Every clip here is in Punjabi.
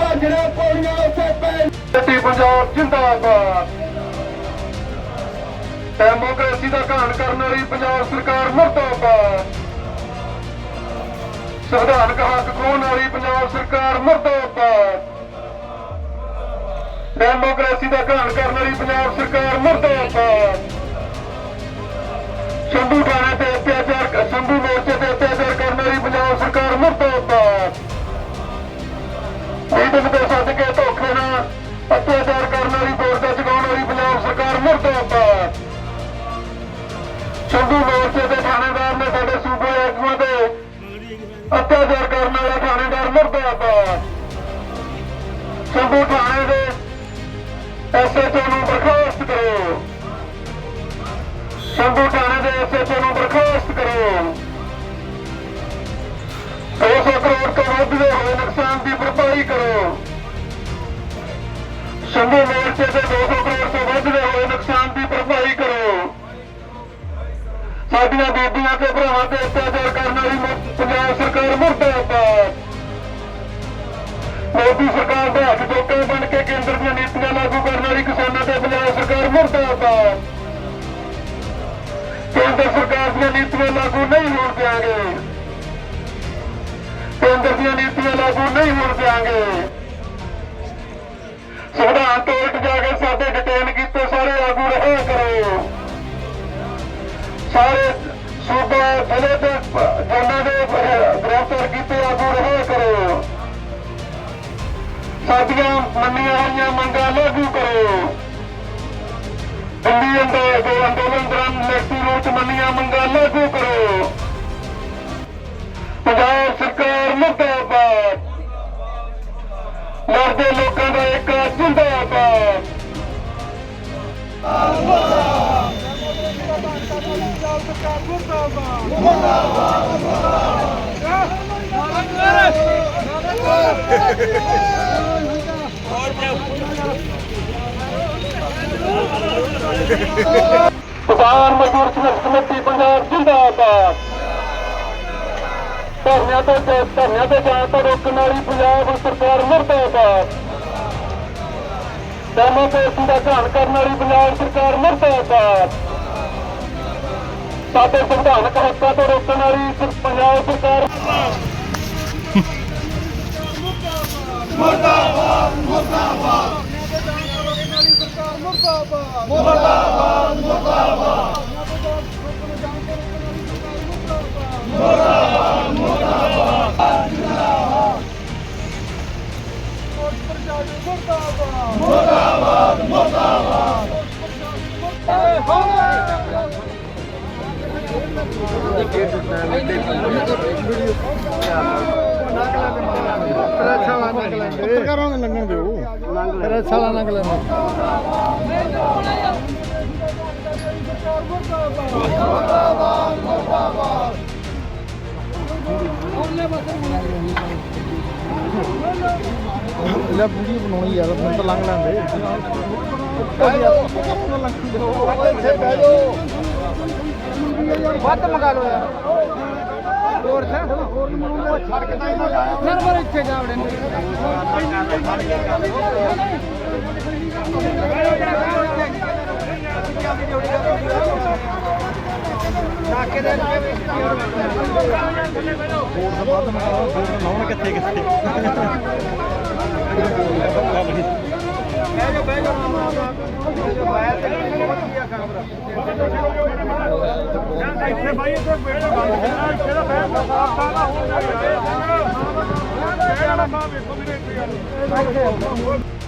ਭਾਜੜਾ ਪੌੜੀਆਂ ਉੱਤੇ ਪੈ ਜੱਟੀ ਪੰਜਾਬ, ਜਿੰਦਾਬਾਦ। ਡੈਮੋਕ੍ਰੇਸੀ ਦਾ ਘਾਣ ਕਰਨ ਵਾਲੀ ਪੰਜਾਬ ਸਰਕਾਰ ਮੁਰਦਾਬਾਦ। ਸੰਵਿਧਾਨਕ ਹੱਕ ਖੋਹਣ ਵਾਲੀ ਪੰਜਾਬ ਸਰਕਾਰ ਮੁਰਦਾਬਾਦ। ਡੈਮੋਕ੍ਰੇਸੀ ਦਾ ਘਾਣ ਕਰਨ ਵਾਲੀ ਪੰਜਾਬ ਸਰਕਾਰ ਮੁਰਦਾਬਾਦ। ਸ਼ੰਭੂ ਥਾਣੇ ਤੇ ਅਤਿਆਚਾਰ ਸ਼ੰਭੂ ਮੋਰਚੇ ਤੇ ਅਤਿਆਚਾਰ ਕਰਨ ਵਾਲੀ ਪੰਜਾਬ ਸਰਕਾਰ ਮੁਰਦਾਬਾਦ। ਸੰਧੂ ਥਾਣੇ ਦੇ ਐਸਐਚਓ ਨੂੰ ਬਰਖਾਸਤ ਕਰੋ। 200 ਕਰੋੜ ਤੋਂ ਵੱਧ ਦੇ ਹੋਏ ਨੁਕਸਾਨ ਦੀ ਭਰਪਾਈ ਕਰੋ। ਸੰਧੂ ਮੋਰਚੇ ਦੇ 200 ਕਰੋੜ ਤੋਂ ਵੱਧ ਦੇ ਹੋਏ ਨੁਕਸਾਨ ਦੀ ਭਰਪਾਈ ਕਰੋ। ਸਾਡੀਆਂ ਬੀਬੀਆਂ ਤੇ ਭਰਾਵਾਂ ਤੇ ਅਤਿਆਚਾਰ ਕਰਨ ਵਾਲੀ ਪੰਜਾਬ ਸਰਕਾਰ ਮੁਰਦਾਬਾਦ। ਮੋਦੀ ਸਰਕਾਰ ਦਾ ਹੱਥ ਚੋਕੇ ਬਣ ਨੀਤੀਆਂ ਲਾਗੂ ਨਹੀਂ ਹੋਣ ਦਿਆਂਗੇ। ਕੇਂਦਰ ਦੀਆਂ ਨੀਤੀਆਂ ਲਾਗੂ ਨਹੀਂ ਹੋਣ ਦਿਆਂਗੇ। ਸੰਵਿਧਾਨ ਤੋਂ ਉਲਟ ਜਾ ਕੇ ਸਾਡੇ ਡਿਟੇਨ ਕੀਤੇ, ਸਾਰੇ ਆਗੂ ਰਹੇ ਕਰੋ। ਸਾਰੇ ਸੂਬਾ, ਜ਼ਿਲ੍ਹੇ ਤੇ ਜਨਾਂ ਦੇ ਗ੍ਰਿਫਤਾਰ ਕੀਤੇ ਆਗੂ ਰਹੇ ਕਰੋ। ਸਾਡੀਆਂ ਮੰਨੀਆਂ ਹੋਈਆਂ ਮੰਗਾਂ ਲਾਗੂ ਕਰੋ। ਦਿੱਲੀ ਅੰਦਰ ਜੋ ਅੰਦੋਲਨ ਦੌਰਾਨ ਲਿਖਤੀ ਰੂਪ ਮੰਨੀਆਂ ਮੰਗਾਂ ਲਾਗੂ ਕਰੋ ਪੰਜਾਬ ਸਰਕਾਰ ਮੁਰਦਾਬਾਦ। ਮਰਦੇ ਲੋਕਾਂ ਦਾ ਇੱਕ ਜਿੰਦਾਬਾਦ ਕਿਸਾਨ ਮਜ਼ਦੂਰ ਸੰਘਰਸ਼ ਕਮੇਟੀ ਪੰਜਾਬ ਜਿੰਦਾਬਾਦ। ਧਰਨਿਆਂ ਤੋਂ ਧਰਨਿਆਂ ਤੇ ਜਾਣ ਤੋਂ ਰੋਕਣ ਵਾਲੀ ਪੰਜਾਬ ਸਰਕਾਰ ਮੁਰਦਾਬਾਦ। ਡੈਮੋਕ੍ਰੇਸੀ ਦਾ ਘਾਣ ਕਰਨ ਵਾਲੀ ਪੰਜਾਬ ਸਰਕਾਰ ਮੁਰਦਾਬਾਦ। ਸਾਡੇ ਸੰਵਿਧਾਨਕ ਹੱਕਾਂ ਤੋਂ ਰੋਕਣ ਵਾਲੀ ਪੰਜਾਬ ਸਰਕਾਰ ਪੱਤਰਕਾਰਾਂ ਨੂੰ ਲੰਘਣ ਦਿਓ ਤੇਰਾ ਸਾਲਾ ਲੰਘ ਲੈਣਾ ਲੈ ਵੀਡੀਓ ਬਣਾਉਣੀ ਯਾਰ ਮੈਨੂੰ ਤਾਂ ਲੰਘ ਲੈਂਦੇ। ਵੱਧ ਮਗਾ ਲੋ ਯਾਰ। ਹੋਰ ਹੋਰ ਛੱਡ ਕੇ ਤਾਂ ਇਹਨਾਂ ਲਾਇਆ ਫਿਰ ਮਰ ਇੱਥੇ ਜਾ ਵੜੇ ਨਾਕੇ ਦੇ ਵੱਧ ਮਗਾ ਲੋ ਲਾਉਣ ਕਿੱਥੇ ਕਿੱਥੇ ਬਹਿ ਜਾ ਬਹਿ ਜਾ ਜੋ ਬਾਹਰ ਤੇ ਵਧੀਆ ਕੈਮਰਾ ਇੱਥੇ ਬਾਈ, ਇੱਥੇ ਬੇੜਾ ਬੰਦ ਕਰਨਾ ਇੱਥੇ ਦਾ ਬੈਠ ਸਾਫ਼ ਸਾਲਾ ਹੋ ਜਾਏਗਾ ਇਹ ਨਾ ਮਾ ਵੇਖੋ ਵੀਰੇ ਇੱਥੇ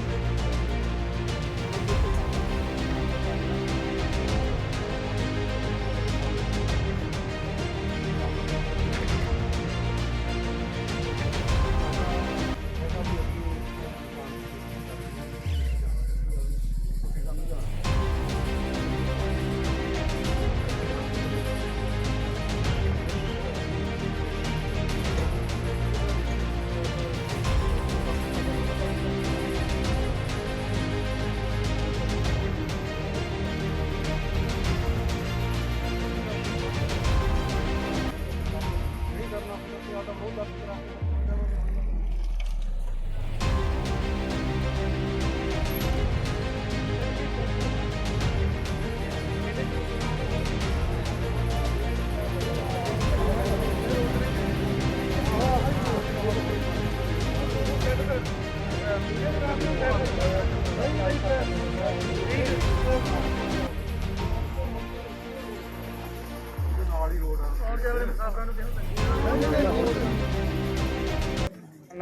ਨਾਲ ਹੀ ਰੋਡ ਆ। ਆ ਕੇ ਵਾਲੇ ਮੁਸਾਫਰਾਂ ਨੂੰ ਕਿਹਨੂੰ ਤੰਗੀ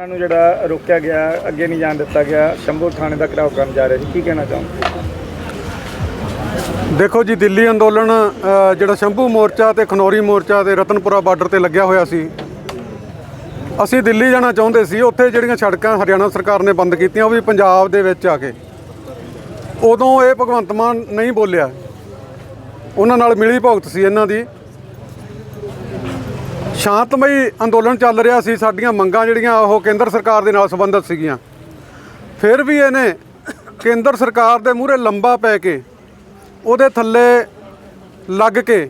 ਉਹਨਾਂ ਨੂੰ ਜਿਹੜਾ ਰੋਕਿਆ ਗਿਆ, ਅੱਗੇ ਨਹੀਂ ਜਾਣ ਦਿੱਤਾ ਗਿਆ, ਸ਼ੰਭੂ ਥਾਣੇ ਦਾ ਘਰਾਓ ਕਰਨ ਜਾ ਰਹੇ ਸੀ, ਕੀ ਕਹਿਣਾ ਚਾਹੁੰਦੇ ਦੇਖੋ ਜੀ, ਦਿੱਲੀ ਅੰਦੋਲਨ ਜਿਹੜਾ ਸ਼ੰਭੂ ਮੋਰਚਾ ਤੇ ਖਨੌਰੀ ਮੋਰਚਾ ਤੇ ਰਤਨਪੁਰਾ ਬਾਰਡਰ ਤੇ ਲੱਗਿਆ ਹੋਇਆ ਸੀ, ਅਸੀਂ ਦਿੱਲੀ ਜਾਣਾ ਚਾਹੁੰਦੇ ਸੀ, ਉੱਥੇ ਜਿਹੜੀਆਂ ਸੜਕਾਂ ਹਰਿਆਣਾ ਸਰਕਾਰ ਨੇ ਬੰਦ ਕੀਤੀਆਂ, ਉਹ ਵੀ ਪੰਜਾਬ ਦੇ ਵਿੱਚ ਆ ਕੇ। ਉਦੋਂ ਇਹ ਭਗਵੰਤ ਮਾਨ ਨਹੀਂ ਬੋਲਿਆ। ਉਹਨਾਂ ਨਾਲ ਮਿਲੀ ਭੁਗਤ ਸੀ ਇਹਨਾਂ ਦੀ। ਸ਼ਾਂਤਮਈ ਅੰਦੋਲਨ ਚੱਲ ਰਿਹਾ ਸੀ, ਸਾਡੀਆਂ ਮੰਗਾਂ ਜਿਹੜੀਆਂ ਉਹ ਕੇਂਦਰ ਸਰਕਾਰ ਦੇ ਨਾਲ ਸੰਬੰਧਿਤ ਸੀਗੀਆਂ। ਫਿਰ ਵੀ ਇਹਨੇ ਕੇਂਦਰ ਸਰਕਾਰ ਦੇ ਮੂਹਰੇ ਲੰਬਾ ਪੈ ਕੇ ਉਹਦੇ ਥੱਲੇ ਲੱਗ ਕੇ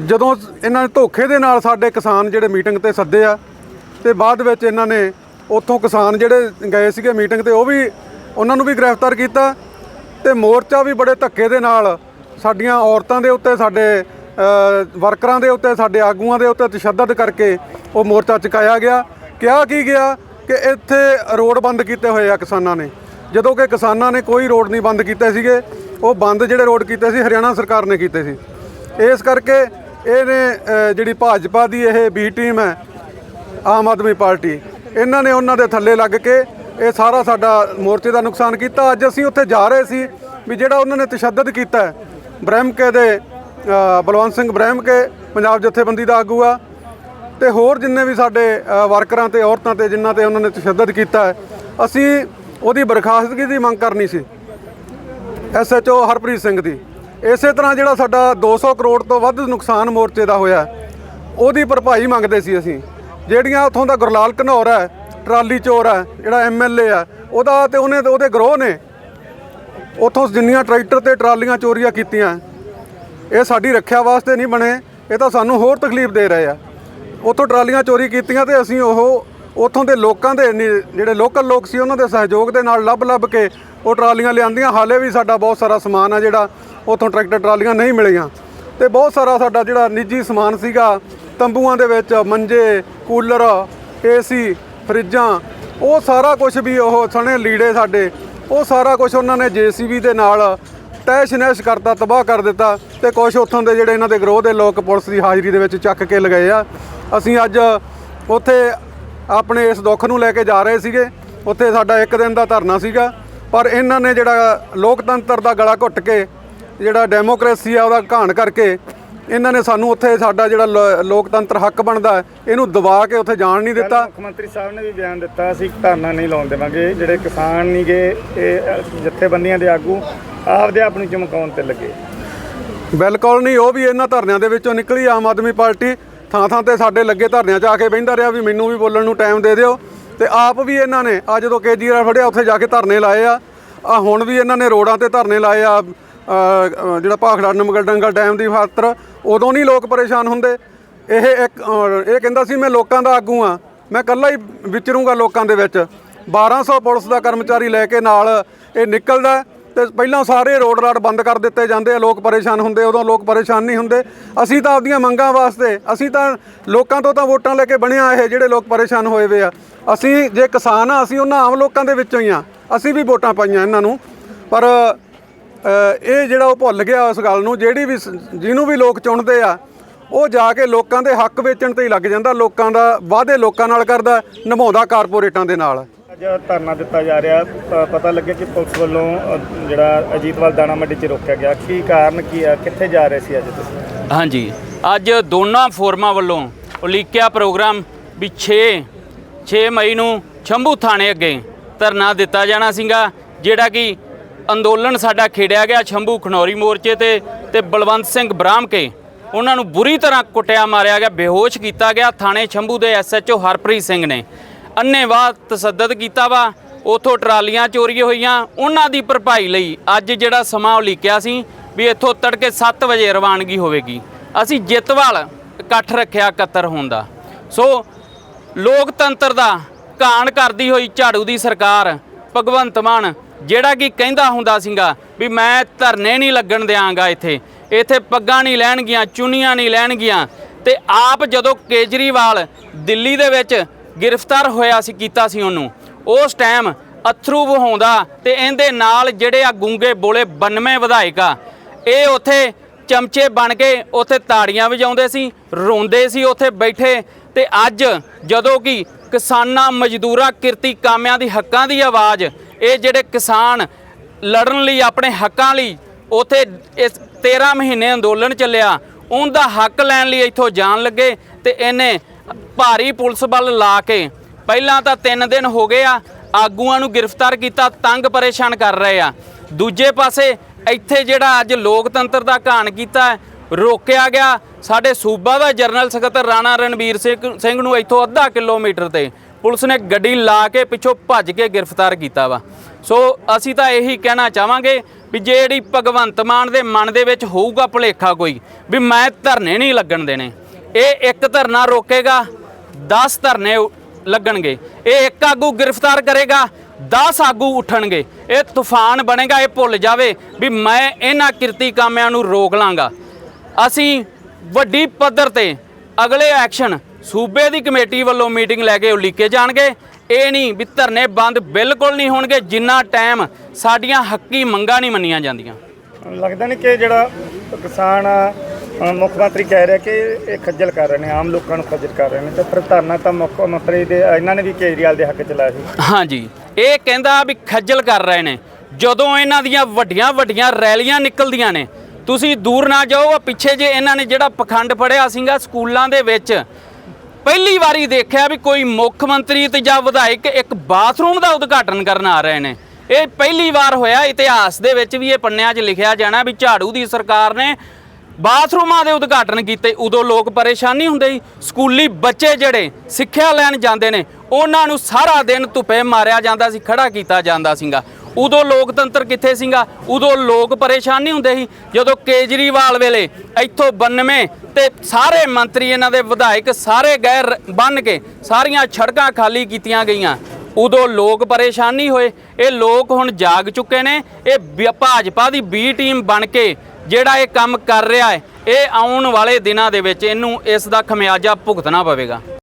ਜਦੋਂ ਇਹਨਾਂ ਨੇ ਧੋਖੇ ਦੇ ਨਾਲ ਸਾਡੇ ਕਿਸਾਨ ਜਿਹੜੇ ਮੀਟਿੰਗ ਤੇ ਸੱਦੇ ਆ, ਤੇ ਬਾਅਦ ਵਿੱਚ ਇਹਨਾਂ ਨੇ ਉੱਥੋਂ ਕਿਸਾਨ ਜਿਹੜੇ ਗਏ ਸੀਗੇ ਮੀਟਿੰਗ ਤੇ, ਉਹ ਵੀ ਉਹਨਾਂ ਨੂੰ ਵੀ ਗ੍ਰਿਫਤਾਰ ਕੀਤਾ ਤੇ ਮੋਰਚਾ ਵੀ ਬੜੇ ਧੱਕੇ ਦੇ ਨਾਲ ਸਾਡੀਆਂ ਔਰਤਾਂ ਦੇ ਉੱਤੇ ਸਾਡੇ ਵਰਕਰਾਂ ਦੇ ਉੱਤੇ ਸਾਡੇ ਆਗੂਆਂ ਦੇ ਉੱਤੇ ਤਸ਼ੱਦਦ ਕਰਕੇ ਉਹ ਮੋਰਚਾ ਚੁਕਾਇਆ ਗਿਆ। ਕਿਹਾ ਕੀ ਗਿਆ? ਕਿ ਇੱਥੇ ਰੋਡ ਬੰਦ ਕੀਤੇ ਹੋਏ ਆ ਕਿਸਾਨਾਂ ਨੇ। ਜਦੋਂ ਕਿ ਕਿਸਾਨਾਂ ਨੇ ਕੋਈ ਰੋਡ ਨਹੀਂ ਬੰਦ ਕੀਤੇ ਸੀਗੇ ਉਹ ਬੰਦ ਜਿਹੜੇ ਰੋਡ ਕੀਤੇ ਸੀ ਹਰਿਆਣਾ ਸਰਕਾਰ ਨੇ ਕੀਤੇ ਸੀ। ਇਸ ਕਰਕੇ ਇਹਨੇ ਜਿਹੜੀ ਭਾਜਪਾ ਦੀ ਇਹ ਬੀ ਟੀਮ ਹੈ ਆਮ ਆਦਮੀ ਪਾਰਟੀ ਇਹਨਾਂ ਨੇ ਉਹਨਾਂ ਦੇ ਥੱਲੇ ਲੱਗ ਕੇ ਇਹ ਸਾਰਾ ਸਾਡਾ ਮੋਰਚੇ ਦਾ ਨੁਕਸਾਨ ਕੀਤਾ। ਅੱਜ ਅਸੀਂ ਉੱਥੇ ਜਾ ਰਹੇ ਸੀ ਵੀ ਜਿਹੜਾ ਉਹਨਾਂ ਨੇ ਤਸ਼ੱਦਦ ਕੀਤਾ ਹੈ, ਬ੍ਰਹਮਕੇ ਦੇ ਬਲਵੰਤ ਸਿੰਘ ਬ੍ਰਹਿਮ ਕੇ ਪੰਜਾਬ ਜਥੇਬੰਦੀ ਦਾ ਆਗੂ ਆ। ਤੇ ਹੋਰ ਜਿੰਨੇ ਵੀ ਸਾਡੇ ਵਰਕਰਾਂ ਤੇ ਔਰਤਾਂ ਤੇ ਜਿਨ੍ਹਾਂ ਤੇ ਉਹਨਾਂ ਨੇ ਤਸ਼ੱਦਦ ਕੀਤਾ ਹੈ, ਅਸੀਂ ਉਹਦੀ ਬਰਖਾਸਤਗੀ ਦੀ ਮੰਗ ਕਰਨੀ ਸੀ। ਐਸਐਚਓ ਹਰਪ੍ਰੀਤ ਸਿੰਘ ਦੀ। ਇਸੇ ਤਰ੍ਹਾਂ ਜਿਹੜਾ ਸਾਡਾ 200 ਕਰੋੜ ਤੋਂ ਵੱਧ ਨੁਕਸਾਨ ਮੋਰਚੇ ਦਾ ਹੋਇਆ ਉਹਦੀ ਭਰਪਾਈ ਮੰਗਦੇ ਸੀ ਅਸੀਂ। ਜਿਹੜੀਆਂ ਉੱਥੋਂ ਦਾ ਗੁਰਲਾਲ ਘਨੌਰ ਹੈ, ਟਰਾਲੀ ਚੋਰ ਹੈ, ਜਿਹੜਾ ਐਮਐਲਏ ਆ ਉਹਦਾ ਤੇ ਉਹਨੇ, ਉਹਦੇ ਗਰੋਹ ਨੇ। ਉੱਥੋਂ ਜਿੰਨੀਆਂ ਟਰੈਕਟਰ ਤੇ ਟਰਾਲੀਆਂ ਚੋਰੀਆਂ ਕੀਤੀਆਂ ਇਹ ਸਾਡੀ ਰੱਖਿਆ ਵਾਸਤੇ ਨਹੀਂ ਬਣੇ, ਇਹ ਤਾਂ ਸਾਨੂੰ ਹੋਰ ਤਕਲੀਫ ਦੇ ਰਹੇ ਆ। ਉੱਥੋਂ ਟਰਾਲੀਆਂ ਚੋਰੀ ਕੀਤੀਆਂ ਤੇ ਅਸੀਂ ਉਹ ਉੱਥੋਂ ਦੇ ਲੋਕਾਂ ਦੇ ਨੀ- ਜਿਹੜੇ ਲੋਕਲ ਲੋਕ ਸੀ ਉਹਨਾਂ ਦੇ ਸਹਿਯੋਗ ਦੇ ਨਾਲ ਲੱਭ ਲੱਭ ਕੇ ਉਹ ਟਰਾਲੀਆਂ ਲਿਆਂਦੀਆਂ। ਹਾਲੇ ਵੀ ਸਾਡਾ ਬਹੁਤ ਸਾਰਾ ਸਮਾਨ ਆ ਜਿਹੜਾ ਉੱਥੋਂ ਟਰੈਕਟਰ ਟਰਾਲੀਆਂ ਨਹੀਂ ਮਿਲੀਆਂ। ਤੇ ਬਹੁਤ ਸਾਰਾ ਸਾਡਾ ਜਿਹੜਾ ਨਿੱਜੀ ਸਮਾਨ ਸੀਗਾ, ਤੰਬੂਆਂ ਦੇ ਵਿੱਚ ਮੰਜੇ, ਕੂਲਰ, ਏਸੀ, ਫਰਿੱਜਾਂ, ਉਹ ਸਾਰਾ ਕੁਝ ਵੀ ਉਹ ਸਣੇ ਲੀੜੇ ਸਾਡੇ, ਉਹ ਸਾਰਾ ਕੁਝ ਉਹਨਾਂ ਨੇ ਜੀਸੀਬੀ ਦੇ ਨਾਲ ਤੈਸ਼ ਨੈਸ਼ ਕਰਤਾ, ਤਬਾਹ ਕਰ ਦਿੱਤਾ ਤੇ ਕੁਝ ਉੱਥੋਂ ਦੇ ਜਿਹੜੇ ਇਹਨਾਂ ਦੇ ਗਰੋਹ ਦੇ ਲੋਕ ਪੁਲਿਸ ਦੀ ਹਾਜ਼ਰੀ ਦੇ ਵਿੱਚ ਚੱਕ ਕੇ ਲਗਾਏ ਆ। ਅਸੀਂ ਅੱਜ ਉੱਥੇ ਆਪਣੇ ਇਸ ਦੁੱਖ ਨੂੰ ਲੈ ਕੇ ਜਾ ਰਹੇ ਸੀਗੇ। ਉੱਥੇ ਸਾਡਾ ਇੱਕ ਦਿਨ ਦਾ ਧਰਨਾ ਸੀਗਾ, ਪਰ ਇਹਨਾਂ ਨੇ ਜਿਹੜਾ ਲੋਕਤੰਤਰ ਦਾ ਗਲਾ ਘੁੱਟ ਕੇ ਜਿਹੜਾ ਡੈਮੋਕ੍ਰੇਸੀ ਆ ਉਹਦਾ ਘਾਣ ਕਰਕੇ ਇਹਨਾਂ ਨੇ ਸਾਨੂੰ ਉੱਥੇ ਸਾਡਾ ਜਿਹੜਾ ਲੋ- ਲੋਕਤੰਤਰ ਹੱਕ ਬਣਦਾ ਹੈ, ਇਹਨੂੰ ਦਬਾ ਕੇ ਉੱਥੇ ਜਾਣ ਨਹੀਂ ਦਿੱਤਾ। ਮੁੱਖ ਮੰਤਰੀ ਸਾਹਿਬ ਨੇ ਵੀ ਬਿਆਨ ਦਿੱਤਾ ਅਸੀਂ ਧਰਨਾ ਨਹੀਂ ਲਾਉਣ ਦੇਵਾਂਗੇ ਜਿਹੜੇ ਕਿਸਾਨ ਨਹੀਂਗੇ ਇਹ ਅ, ਜਥੇਬੰਦੀਆਂ ਦੇ ਆਗੂ ਆਪਦੇ ਆਪ ਨੂੰ ਚਮਕਾਉਣ ਤੇ ਲੱਗੇ। ਬਿਲਕੁਲ ਨਹੀਂ ਉਹ ਵੀ ਇਹਨਾਂ ਧਰਨਿਆਂ ਦੇ ਵਿੱਚੋਂ ਨਿਕਲੀ ਆਮ ਆਦਮੀ ਪਾਰਟੀ ਥਾਂ ਥਾਂ ਤੇ ਸਾਡੇ ਲੱਗੇ ਧਰਨਿਆਂ 'ਚ ਆ ਕੇ ਬਹਿੰਦਾ ਰਿਹਾ ਵੀ ਮੈਨੂੰ ਵੀ ਬੋਲਣ ਨੂੰ ਟਾਈਮ ਦੇ ਦਿਓ। ਤੇ ਆਪ ਵੀ ਇਹਨਾਂ ਨੇ ਆ ਜਦੋਂ ਕੇਜਰੀਵਾਲ ਫੜਿਆ ਉੱਥੇ ਜਾ ਕੇ ਧਰਨੇ ਲਾਏ ਆ। ਆ ਹੁਣ ਵੀ ਇਹਨਾਂ ਨੇ ਰੋਡਾਂ ਤੇ ਧਰਨੇ ਲਾਏ ਆ ਜਿਹੜਾ ਭਾਖੜਾ ਨਮਗਲ ਡੰਗਲ ਡੈਮ ਦੀ ਖਾਤਰ, ਉਦੋਂ ਨਹੀਂ ਲੋਕ ਪਰੇਸ਼ਾਨ ਹੁੰਦੇ। ਇਹ ਇੱਕ ਇਹ ਕਹਿੰਦਾ ਸੀ, ਮੈਂ ਲੋਕਾਂ ਦਾ ਆਗੂ ਆ ਮੈਂ ਇਕੱਲਾ ਹੀ ਵਿਚਰੂੰਗਾ ਲੋਕਾਂ ਦੇ ਵਿੱਚ। 1200 ਪੁਲਿਸ ਦਾ ਕਰਮਚਾਰੀ ਲੈ ਕੇ ਨਾਲ ਇਹ ਨਿਕਲਦਾ ਤੇ ਪਹਿਲਾਂ ਸਾਰੇ ਰੋਡ ਰਾਡ ਬੰਦ ਕਰ ਦਿੱਤੇ ਜਾਂਦੇ ਆ। ਲੋਕ ਪਰੇਸ਼ਾਨ ਹੁੰਦੇ, ਉਦੋਂ ਲੋਕ ਪਰੇਸ਼ਾਨ ਨਹੀਂ ਹੁੰਦੇ। ਅਸੀਂ ਤਾਂ ਆਪਦੀਆਂ ਮੰਗਾਂ ਵਾਸਤੇ, ਅਸੀਂ ਤਾਂ ਲੋਕਾਂ ਤੋਂ ਤਾਂ ਵੋਟਾਂ ਲੈ ਕੇ ਬਣਿਆ ਇਹ, ਜਿਹੜੇ ਲੋਕ ਪਰੇਸ਼ਾਨ ਹੋਏ ਵੇ ਆ। ਅਸੀਂ ਜੇ ਕਿਸਾਨ ਆ, ਅਸੀਂ ਉਹਨਾਂ ਆਮ ਲੋਕਾਂ ਦੇ ਵਿੱਚੋਂ ਹੀ ਆ। ਅਸੀਂ ਵੀ ਵੋਟਾਂ ਪਾਈਆਂ ਇਹਨਾਂ ਨੂੰ। ਪਰ ਇਹ ਜਿਹੜਾ ਉਹ ਭੁੱਲ ਗਿਆ ਉਸ ਗੱਲ ਨੂੰ ਜਿਹੜੀ ਵੀ ਜਿਹਨੂੰ ਵੀ ਲੋਕ ਚੁਣਦੇ ਆ ਉਹ ਜਾ ਕੇ ਲੋਕਾਂ ਦੇ ਹੱਕ ਵੇਚਣ ਤੇ ਹੀ ਲੱਗ ਜਾਂਦਾ ਲੋਕਾਂ ਦਾ ਵਾਅਦੇ ਲੋਕਾਂ ਨਾਲ ਕਰਦਾ ਨਿਭਾਉਂਦਾ ਕਾਰਪੋਰੇਟਾਂ ਦੇ ਨਾਲ। ਅੱਜ ਧਰਨਾ ਦਿੱਤਾ ਜਾ ਰਿਹਾ ਪਤਾ ਲੱਗਿਆ ਕਿ ਪੁਲਿਸ ਵੱਲੋਂ ਜਿਹੜਾ ਅਜੀਤਵਾਲ ਦਾਣਾ ਮੰਡੀ 'ਚ ਰੋਕਿਆ ਗਿਆ। ਕੀ ਕਾਰਨ ਕੀ ਆ? ਕਿੱਥੇ ਜਾ ਰਹੇ ਸੀ ਅੱਜ ਤੁਸੀਂ? ਹਾਂਜੀ ਅੱਜ ਦੋਨਾਂ ਫੋਰਮਾਂ ਵੱਲੋਂ ਉਲੀਕਿਆ ਪ੍ਰੋਗਰਾਮ ਵੀ 6 6 ਮਈ ਨੂੰ ਸ਼ੰਭੂ ਥਾਣੇ ਅੱਗੇ ਧਰਨਾ ਦਿੱਤਾ ਜਾਣਾ ਸੀਗਾ ਜਿਹੜਾ ਕਿ ਅੰਦੋਲਨ ਸਾਡਾ ਖੇੜਿਆ ਗਿਆ ਸ਼ੰਭੂ ਖਨੌਰੀ ਮੋਰਚੇ ਤੇ ਤੇ ਬਲਵੰਤ ਸਿੰਘ ਬ੍ਰਾਹਮ ਕੇ ਉਹਨਾਂ ਨੂੰ ਬੁਰੀ ਤਰ੍ਹਾਂ ਕੁੱਟਿਆ ਮਾਰਿਆ ਗਿਆ, ਬੇਹੋਸ਼ ਕੀਤਾ ਗਿਆ। ਥਾਣੇ ਸ਼ੰਭੂ ਦੇ ਐਸਐਚਓ ਹਰਪ੍ਰੀਤ ਸਿੰਘ ਨੇ ਅੰਨੇਵਾਹ ਤਸੱਦਦ ਕੀਤਾ ਵਾ। ਉਥੋਂ ਟਰਾਲੀਆਂ ਚੋਰੀ ਹੋਈਆਂ। ਉਹਨਾਂ ਦੀ ਭਰਪਾਈ ਲਈ ਅੱਜ ਜਿਹੜਾ ਸਮਾਂ ਉਲੀਕਿਆ ਸੀ ਵੀ ਇੱਥੋਂ ਤੜਕੇ 7 ਵਜੇ ਰਵਾਨਗੀ ਹੋਵੇਗੀ। ਅਸੀਂ ਜਿੱਤਵਾਲ ਇਕੱਠ ਰੱਖਿਆ 71 ਹੋਣ ਦਾ। ਸੋ ਲੋਕਤੰਤਰ ਦਾ ਘਾਣ ਕਰਦੀ ਹੋਈ ਝਾੜੂ ਦੀ ਸਰਕਾਰ ਭਗਵੰਤ ਮਾਨ ਜਿਹੜਾ ਕਿ ਕਹਿੰਦਾ ਹੁੰਦਾ ਸੀਗਾ ਵੀ ਮੈਂ ਧਰਨੇ ਨਹੀਂ ਲੱਗਣ ਦਿਆਂਗਾ ਇੱਥੇ। ਇੱਥੇ ਪੱਗਾਂ ਨਹੀਂ ਲੈਣਗੀਆਂ, ਚੁੰਨੀਆਂ ਨਹੀਂ ਲੈਣਗੀਆਂ। ਤੇ ਆਪ ਜਦੋਂ ਕੇਜਰੀਵਾਲ ਦਿੱਲੀ ਦੇ ਵਿੱਚ ਗ੍ਰਿਫਤਾਰ ਹੋਇਆ ਸੀ, ਕੀਤਾ ਸੀ ਉਹਨੂੰ, ਉਸ ਟਾਈਮ ਅਥਰੂ ਵਹਾਉਂਦਾ ਤੇ ਇਹਦੇ ਨਾਲ ਜਿਹੜੇ ਆ ਗੁੰਗੇ ਬੋਲੇ 92 ਵਿਧਾਇਕ ਆ, ਇਹ ਉੱਥੇ ਚਮਚੇ ਬਣ ਕੇ ਉੱਥੇ ਤਾੜੀਆਂ ਵਜਾਉਂਦੇ ਸੀ, ਰੋਂਦੇ ਸੀ ਉੱਥੇ ਬੈਠੇ। ਤੇ ਅੱਜ ਜਦੋਂ ਕਿ ਕਿਸਾਨਾਂ ਮਜ਼ਦੂਰਾਂ, ਕਿਰਤੀ ਕਾਮਿਆਂ ਦੀ ਹੱਕਾਂ ਦੀ ਆਵਾਜ਼ ਇਹ ਜਿਹੜੇ ਕਿਸਾਨ ਲੜਨ ਲਈ, ਆਪਣੇ ਹੱਕਾਂ ਲਈ ਉਥੇ ਇਸ 13 ਮਹੀਨੇ ਅੰਦੋਲਨ ਚੱਲਿਆ, ਉਹਦਾ ਹੱਕ ਲੈਣ ਲਈ ਇੱਥੋਂ ਜਾਣ ਲੱਗੇ ਤੇ ਇਹਨੇ ਭਾਰੀ ਪੁਲਿਸ ਬਲ ਲਾ ਕੇ ਪਹਿਲਾਂ ਤਾਂ 3 ਦਿਨ ਹੋ ਗਏ ਆ, ਆਗੂਆਂ ਨੂੰ ਗ੍ਰਿਫਤਾਰ ਕੀਤਾ, ਤੰਗ ਪਰੇਸ਼ਾਨ ਕਰ ਰਹੇ ਆ। ਦੂਜੇ ਪਾਸੇ ਇੱਥੇ ਜਿਹੜਾ ਅੱਜ ਲੋਕਤੰਤਰ ਦਾ ਘਾਣ ਕੀਤਾ, ਰੋਕਿਆ ਗਿਆ, ਸਾਡੇ ਸੂਬਾ ਦਾ ਜਨਰਲ ਸਕੱਤਰ ਰਾਣਾ ਰਣਵੀਰ ਸਿੰਘ ਨੂੰ ਇੱਥੋਂ ਅੱਧਾ ਕਿਲੋਮੀਟਰ ਤੇ। ਪੁਲਿਸ ਨੇ ਗੱਡੀ ਲਾ ਕੇ ਪਿੱਛੋਂ ਭੱਜ ਕੇ ਗ੍ਰਿਫਤਾਰ ਕੀਤਾ ਵਾ। ਸੋ ਅਸੀਂ ਤਾਂ ਇਹੀ ਕਹਿਣਾ ਚਾਹਾਂਗੇ ਵੀ ਜਿਹੜੀ ਭਗਵੰਤ ਮਾਨ ਦੇ ਮਨ ਦੇ ਵਿੱਚ ਹੋਊਗਾ ਭੁਲੇਖਾ ਕੋਈ, ਵੀ ਮੈਂ ਧਰਨੇ ਨਹੀਂ ਲੱਗਣ ਦੇਣੇ। ਇਹ ਇੱਕ ਧਰਨਾ ਰੋਕੇਗਾ 10 ਧਰਨੇ ਲੱਗਣਗੇ। ਇਹ ਇੱਕ ਆਗੂ ਗ੍ਰਿਫਤਾਰ ਕਰੇਗਾ 10 ਆਗੂ ਉੱਠਣਗੇ। ਇਹ ਤੂਫਾਨ ਬਣੇਗਾ, ਇਹ ਭੁੱਲ ਜਾਵੇ ਵੀ ਮੈਂ ਇਹਨਾਂ ਕਿਰਤੀ ਕਾਮਿਆਂ ਨੂੰ ਰੋਕ ਲਾਂਗਾ। ਅਸੀਂ ਵੱਡੀ ਪੱਧਰ ਤੇ ਅਗਲੇ ਐਕਸ਼ਨ ਸੂਬੇ ਦੀ ਕਮੇਟੀ ਵੱਲੋਂ ਮੀਟਿੰਗ ਲੈ ਕੇ ਉਲੀਕੇ ਜਾਣਗੇ। ਇਹ ਨਹੀਂ ਵੀ ਧਰਨੇ ਬੰਦ ਬਿਲਕੁਲ ਨਹੀਂ ਹੋਣਗੇ ਜਿੰਨਾ ਟਾਈਮ ਸਾਡੀਆਂ ਹੱਕੀ ਮੰਗਾਂ ਨਹੀਂ ਮੰਨੀਆਂ ਜਾਂਦੀਆਂ। ਲੱਗਦਾ ਨਹੀਂ ਕਿ ਜਿਹੜਾ ਕਿਸਾਨ ਮੁੱਖ ਮੰਤਰੀ ਕਹਿ ਰਿਹਾ ਕਿ ਇਹ ਖੱਜਲ ਕਰ ਰਹੇ ਨੇ ਆਮ ਲੋਕਾਂ ਨੂੰ ਖੱਜਲ ਕਰ ਰਹੇ ਨੇ ਤੇ ਫਿਰ ਧਰਨਾ ਤਾਂ ਮੁੱਖ ਮੰਤਰੀ ਦੇ ਇਹਨਾਂ ਨੇ ਵੀ ਕੇਜਰੀਵਾਲ ਦੇ ਹੱਕ ਚ ਲਾਇਆ ਸੀ। ਹਾਂਜੀ ਇਹ ਕਹਿੰਦਾ ਵੀ ਖੱਜਲ ਕਰ ਰਹੇ ਨੇ। ਜਦੋਂ ਇਹਨਾਂ ਦੀਆਂ ਵੱਡੀਆਂ ਵੱਡੀਆਂ ਰੈਲੀਆਂ ਨਿਕਲਦੀਆਂ ਨੇ ਤੁਸੀਂ ਦੂਰ ਨਾ ਜਾਓ ਆ ਪਿੱਛੇ ਜੇ ਇਹਨਾਂ ਨੇ ਜਿਹੜਾ ਪਖੰਡ ਫੜਿਆ ਸੀਗਾ ਸਕੂਲਾਂ ਦੇ ਵਿੱਚ ਪਹਿਲੀ ਵਾਰੀ ਦੇਖਿਆ ਵੀ ਕੋਈ ਮੁੱਖ ਮੰਤਰੀ ਤੇ ਜਾਂ ਵਿਧਾਇਕ ਇੱਕ ਬਾਥਰੂਮ ਦਾ ਉਦਘਾਟਨ ਕਰਨ ਆ ਰਹੇ ਨੇ। ਇਹ ਪਹਿਲੀ ਵਾਰ ਹੋਇਆ, ਇਤਿਹਾਸ ਦੇ ਵਿੱਚ ਵੀ ਇਹ ਪੰਨਿਆਂ 'ਚ ਲਿਖਿਆ ਜਾਣਾ ਵੀ ਝਾੜੂ ਦੀ ਸਰਕਾਰ ਨੇ ਬਾਥਰੂਮਾਂ ਦੇ ਉਦਘਾਟਨ ਕੀਤੇ। ਉਦੋਂ ਲੋਕ ਪਰੇਸ਼ਾਨ ਨਹੀਂ ਹੁੰਦੇ ਸੀ। ਸਕੂਲੀ ਬੱਚੇ ਜਿਹੜੇ ਸਿੱਖਿਆ ਲੈਣ ਜਾਂਦੇ ਨੇ, ਉਹਨਾਂ ਨੂੰ ਸਾਰਾ ਦਿਨ ਧੁੱਪੇ ਮਾਰਿਆ ਜਾਂਦਾ ਸੀ, ਖੜਾ ਕੀਤਾ ਜਾਂਦਾ ਸੀਗਾ। ਉਦੋਂ ਲੋਕਤੰਤਰ ਕਿੱਥੇ ਸੀਗਾ? ਉਦੋਂ ਲੋਕ ਪਰੇਸ਼ਾਨ ਨਹੀਂ ਹੁੰਦੇ ਸੀ। ਜਦੋਂ ਕੇਜਰੀਵਾਲ ਵੇਲੇ ਇੱਥੋਂ 92 ਤੇ ਸਾਰੇ ਮੰਤਰੀ ਇਹਨਾਂ ਦੇ ਵਿਧਾਇਕ ਸਾਰੇ ਗਏ ਰ- ਬੰਨ ਕੇ ਸਾਰੀਆਂ ਸੜਕਾਂ ਖਾਲੀ ਕੀਤੀਆਂ ਗਈਆਂ। ਉਦੋਂ ਲੋਕ ਪਰੇਸ਼ਾਨ ਨਹੀਂ ਹੋਏ। ਇਹ ਲੋਕ ਹੁਣ ਜਾਗ ਚੁੱਕੇ ਨੇ। ਇਹ ਬ- ਭਾਜਪਾ ਦੀ ਬੀ ਟੀਮ ਬਣ ਕੇ ਜਿਹੜਾ ਇਹ ਕੰਮ ਕਰ ਰਿਹਾ ਹੈ, ਇਹ ਆਉਣ ਵਾਲੇ ਦਿਨਾਂ ਦੇ ਵਿੱਚ ਇਹਨੂੰ ਇਸ ਦਾ ਖਮਿਆਜਾ ਭੁਗਤਣਾ ਪਵੇਗਾ।